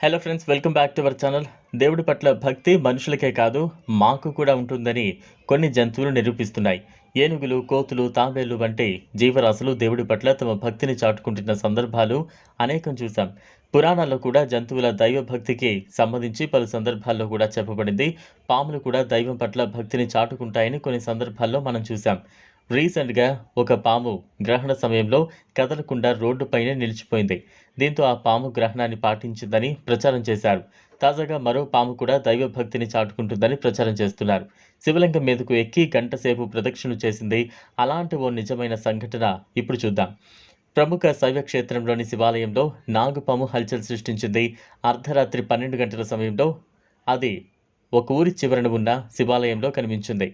Hello friends welcome back to our channel దేవుడి పట్ల భక్తి మనుషులకే కాదు మాకు కూడా ఉంటుందని కొన్ని జంతువులు నిరూపిస్తున్నాయి. ఏనుగులు కోతులు తాబేలు వంటి జీవరాశులు దేవుడి పట్ల తమ భక్తిని చాటుకుంటున్న సందర్భాలు అనేకం చూసాం పురాణాల్లో కూడా జంతువుల దైవ భక్తికి సంబంధించి పలు సందర్భాల్లో కూడా చెప్పబడింది. పాములు కూడా దైవం పట్ల భక్తిని చాటుకుంటాయని కొన్ని సందర్భాల్లో మనం చూసాం రీసెంట్గా ఒక పాము గ్రహణ సమయంలో కదలకుండా రోడ్డుపైనే నిలిచిపోయింది. దీంతో ఆ పాము గ్రహణాన్ని పాటించిందని ప్రచారం చేశారు. తాజాగా మరో పాము కూడా దైవ భక్తిని చాటుకుంటుందని ప్రచారం చేస్తున్నారు. శివలింగం మీదకు ఎక్కి గంటసేపు ప్రదక్షిణ చేసింది అలాంటి ఓ నిజమైన సంఘటన ఇప్పుడు చూద్దాం. ప్రముఖ శైవ క్షేత్రంలోని శివాలయంలో నాగుపాము హల్చల్ సృష్టించింది. అర్ధరాత్రి పన్నెండు గంటల సమయంలో అది ఒక ఊరి చివరన ఉన్న శివాలయంలో కనిపించింది.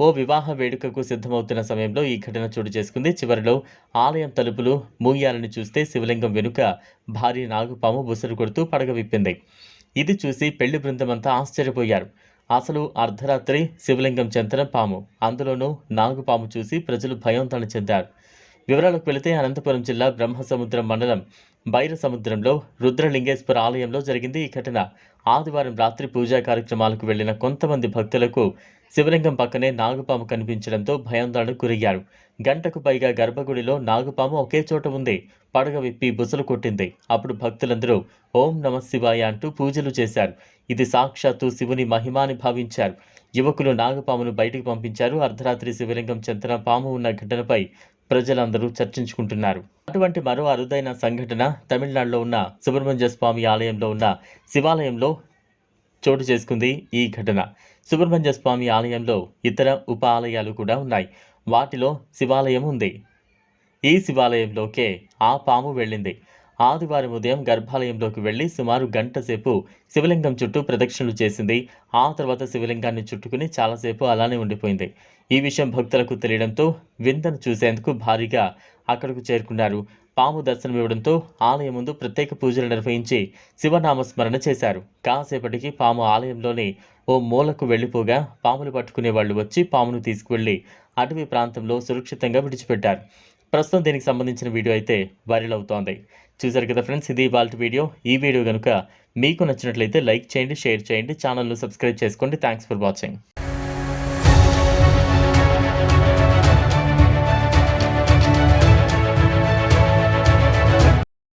ఓ వివాహ వేడుకకు సిద్ధమవుతున్న సమయంలో ఈ ఘటన చోటు చేసుకుంది. చివరిలో ఆలయం తలుపులు మూయాలని చూస్తే శివలింగం వెనుక భారీ నాగుపాము బుసరు కొడుతూ పడగ విప్పింది. ఇది చూసి పెళ్ళి బృందమంతా ఆశ్చర్యపోయారు. అసలు అర్ధరాత్రి శివలింగం చెంతన పాము. అందులోనూ నాగుపాము చూసి ప్రజలు భయాందోళన చెందారు. వివరాలకు వెళితే అనంతపురం జిల్లా బ్రహ్మసముద్రం మండలం బైర సముద్రంలో రుద్రలింగేశ్వర ఆలయంలో జరిగింది ఈ ఘటన. ఆదివారం రాత్రి పూజా కార్యక్రమాలకు వెళ్ళిన కొంతమంది భక్తులకు శివలింగం పక్కనే నాగుపాము కనిపించడంతో భయాందోళనకు గురయ్యారు. గంటకు పైగా గర్భగుడిలో నాగుపాము ఒకే చోట ఉంది. పడగ విప్పి బుసలు కొట్టింది. అప్పుడు భక్తులందరూ ఓం నమ శివాయ అంటూ పూజలు చేశారు. ఇది సాక్షాత్తు శివుని మహిమాని భావించారు. యువకులు నాగపామును బయటికి పంపించారు. అర్ధరాత్రి శివలింగం చెంతన పాము ఉన్న ఘటనపై ప్రజలందరూ చర్చించుకుంటున్నారు. అటువంటి మరో అరుదైన సంఘటన తమిళనాడులో ఉన్న సుబ్రహ్మణ్య స్వామి ఆలయంలో ఉన్న శివాలయంలో చోటు చేసుకుంది ఈ ఘటన. సుబ్రహ్మణ్య స్వామి ఆలయంలో ఇతర ఉప ఆలయాలు కూడా ఉన్నాయి. వాటిలో శివాలయం ఉంది. ఈ శివాలయంలోకే ఆ పాము వెళ్ళింది. ఆదివారం ఉదయం గర్భాలయంలోకి వెళ్ళి సుమారు గంట సేపు శివలింగం చుట్టూ ప్రదక్షిణలు చేసింది. ఆ తర్వాత శివలింగాన్ని చుట్టుకుని చాలాసేపు అలానే ఉండిపోయింది. ఈ విషయం భక్తులకు తెలియడంతో వింతను చూసేందుకు భారీగా అక్కడకు చేరుకున్నారు. పాము దర్శనం ఇవ్వడంతో ఆలయం ముందు ప్రత్యేక పూజలు నిర్వహించి శివనామస్మరణ చేశారు. కాసేపటికి పాము ఆలయంలోని ఓ మూలకు వెళ్ళిపోగా పాములు పట్టుకునే వాళ్ళు వచ్చి పామును తీసుకువెళ్ళి అటవీ ప్రాంతంలో సురక్షితంగా విడిచిపెట్టారు. ప్రస్తుతం దీనికి సంబంధించిన వీడియో అయితే వైరల్ అవుతోంది. చూసారు కదా ఫ్రెండ్స్ ఇది వాల్ట్ వీడియో. ఈ వీడియో కనుక మీకు నచ్చినట్లయితే లైక్ చేయండి షేర్ చేయండి ఛానల్ను సబ్స్క్రైబ్ చేసుకోండి. Thanks for watching